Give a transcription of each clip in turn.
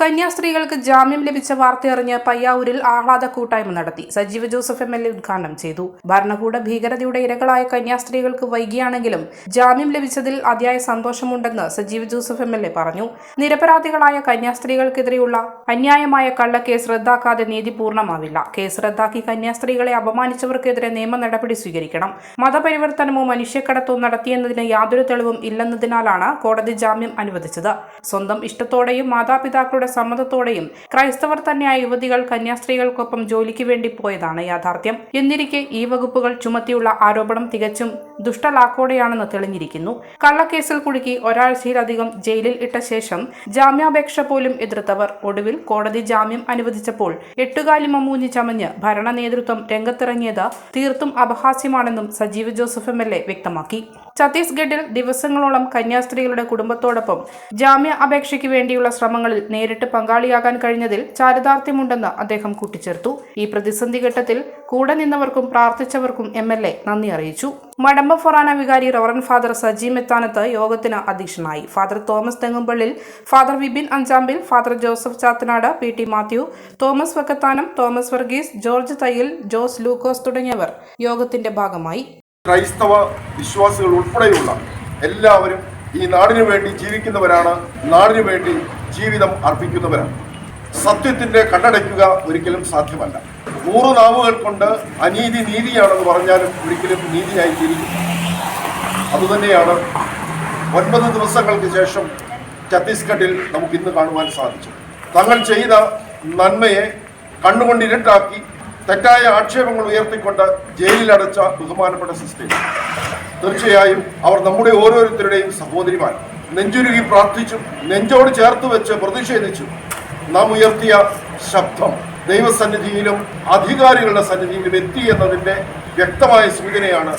കന്യാസ്ത്രീകൾക്ക് ജാമ്യം ലഭിച്ച വാർത്തയറിഞ്ഞ് പയ്യാവൂരിൽ ആഹ്ലാദ കൂട്ടായ്മ നടത്തി. Sajeev Joseph M L A ഉദ്ഘാടനം ചെയ്തു. ഭരണകൂട ഭീകരതയുടെ ഇരകളായ കന്യാസ്ത്രീകൾക്ക് വൈകിയാണെങ്കിലും ജാമ്യം ലഭിച്ചതിൽ അതിയായ സന്തോഷമുണ്ടെന്ന് Sajeev Joseph M L A പറഞ്ഞു. നിരപരാധികളായ കന്യാസ്ത്രീകൾക്കെതിരെയുള്ള അന്യായമായ കള്ളക്കേസ് റദ്ദാക്കാതെ നീതി പൂർണമാവില്ല. കേസ് റദ്ദാക്കി കന്യാസ്ത്രീകളെ അപമാനിച്ചവർക്കെതിരെ നിയമ നടപടി സ്വീകരിക്കണം. മതപരിവർത്തനമോ മനുഷ്യക്കടത്തോ നടത്തിയെന്നതിന് യാതൊരു തെളിവും ഇല്ലെന്നതിനാലാണ് കോടതി ജാമ്യം അനുവദിച്ചത്. സ്വന്തം ഇഷ്ടത്തോടെയും മാതാപിതാക്കളുടെ സമ്മതത്തോടെയും ക്രൈസ്തവർ തന്നെയായ യുവതികൾ കന്യാസ്ത്രീകൾക്കൊപ്പം ജോലിക്ക് വേണ്ടി പോയതാണ് യാഥാർത്ഥ്യം. എന്നിരിക്കെ ഈ വകുപ്പുകൾ ചുമത്തിയുള്ള ആരോപണം തികച്ചും ദുഷ്ടലാക്കോടെയാണെന്ന് തെളിഞ്ഞിരിക്കുന്നു. കള്ളക്കേസിൽ കുടുക്കി ഒരാഴ്ചയിലധികം ജയിലിൽ ഇട്ട ശേഷം ജാമ്യാപേക്ഷ പോലും എതിർത്തവർ. ഒടുവിൽ കോടതി ജാമ്യം അനുവദിച്ചപ്പോൾ എട്ടുകാലി മമ്മൂഞ്ഞി ചമഞ്ഞ് ഭരണ നേതൃത്വം രംഗത്തിറങ്ങിയത് തീർത്തും അപഹാസ്യമാണെന്നും സജീവ് ജോസഫ് എ വ്യക്തമാക്കി. ഛത്തീസ്ഗഡിൽ ദിവസങ്ങളോളം കന്യാസ്ത്രീകളുടെ കുടുംബത്തോടൊപ്പം ജാമ്യ അപേക്ഷയ്ക്ക് വേണ്ടിയുള്ള ശ്രമങ്ങളിൽ നേരിട്ട് പങ്കാളിയാകാൻ കഴിഞ്ഞതിൽ ചാരിതാർത്ഥ്യമുണ്ടെന്ന് അദ്ദേഹം കൂട്ടിച്ചേർത്തു. ഈ പ്രതിസന്ധി ഘട്ടത്തിൽ കൂടെ നിന്നവർക്കും പ്രാർത്ഥിച്ചവർക്കും എം എൽ എ നന്ദി അറിയിച്ചു. മടമ്പ ഫൊറാന വികാരി റവറൻ ഫാദർ സജീം മെത്താനത്ത് യോഗത്തിന് അധ്യക്ഷനായി. Father Thomas Thengumpallil father Vibin Anchampil father Joseph Chathanad P T Mathew Thomas Vakkathanam Thomas Varghese George Thayyil Jose Lukose തുടങ്ങിയവർ യോഗത്തിന്റെ ഭാഗമായി. ക്രൈസ്തവ വിശ്വാസികൾ ഉൾപ്പെടെയുള്ള എല്ലാവരും ഈ നാടിനു വേണ്ടി ജീവിക്കുന്നവരാണ് നാടിനു വേണ്ടി ജീവിതം അർപ്പിക്കുന്നവരാണ്. സത്യത്തിന്റെ കണ്ണടയ്ക്കുക ഒരിക്കലും സാധ്യമല്ല. നൂറ് നാവുകൾ കൊണ്ട് അനീതി നീതിയാണെന്ന് പറഞ്ഞാലും ഒരിക്കലും നീതിയായി ജീവിക്കും. അതുതന്നെയാണ് ഒൻപത് ദിവസങ്ങൾക്ക് ശേഷം ഛത്തീസ്ഗഡിൽ നമുക്ക് ഇന്ന് കാണുവാൻ സാധിച്ചു തങ്ങൾ ചെയ്ത നന്മയെ കണ്ണുകൊണ്ട് ഇരുട്ടാക്കി തെറ്റായ ആക്ഷേപങ്ങൾ ഉയർത്തിക്കൊണ്ട് ജയിലിലടച്ച ബഹുമാനപ്പെട്ട സിസ്റ്റർ തീർച്ചയായും അവർ നമ്മുടെ ഓരോരുത്തരുടെയും സഹോദരിമാർ. നെഞ്ചുരുകി പ്രാർത്ഥിച്ചു നെഞ്ചോട് ചേർത്ത് വെച്ച് പ്രതിഷേധിച്ചു നാം ഉയർത്തിയ ശബ്ദം ദൈവസന്നിധിയിലും അധികാരികളുടെ സന്നിധിയിലും എത്തി എന്നതിന്റെ വ്യക്തമായ സൂചനയാണ്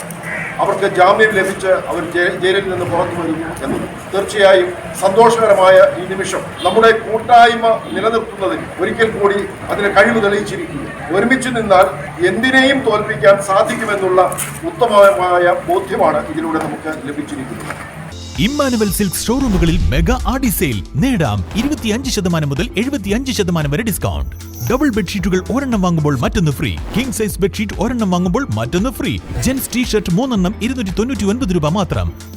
അവർക്ക് ജാമ്യം ലഭിച്ച് അവർ ജയിലിൽ നിന്ന് പുറത്തു വരും എന്നത്. തീർച്ചയായും സന്തോഷകരമായ ഈ നിമിഷം നമ്മുടെ കൂട്ടായ്മ നിലനിർത്തുന്നതിന് ഒരിക്കൽ കൂടി അതിന് കഴിവ് തെളിയിച്ചിരിക്കുന്നു. ഒരുമിച്ച് നിന്നാൽ എന്തിനേയും തോൽപ്പിക്കാൻ സാധിക്കുമെന്നുള്ള ഉത്തമമായ ബോധ്യമാണ് ഇതിലൂടെ നമുക്ക് ലഭിച്ചിരിക്കുന്നത്. ഇമ്മാനുവൽ സിൽക്ക് ഷോറൂമുകളിൽ മെഗാ ആഡി സെയിൽ. നേടാം ഇരുപത്തിയഞ്ച് ശതമാനം മുതൽ എഴുപത്തിയഞ്ച് ശതമാനം വരെ ഡിസ്കൗണ്ട്. ഡബിൾ ബെഡ്ഷീറ്റുകൾ ഒരെണ്ണം വാങ്ങുമ്പോൾ മറ്റൊന്ന് ഫ്രീ. കിങ് സൈസ് ബെഡ്ഷീറ്റ് ഒരെണ്ണം വാങ്ങുമ്പോൾ മറ്റൊന്ന് ഫ്രീ. ജെൻസ് ടീ ഷർട്ട് മൂന്നെണ്ണം ഇരുന്നൂറ്റി തൊണ്ണൂറ്റി ഒൻപത് രൂപ മാത്രം.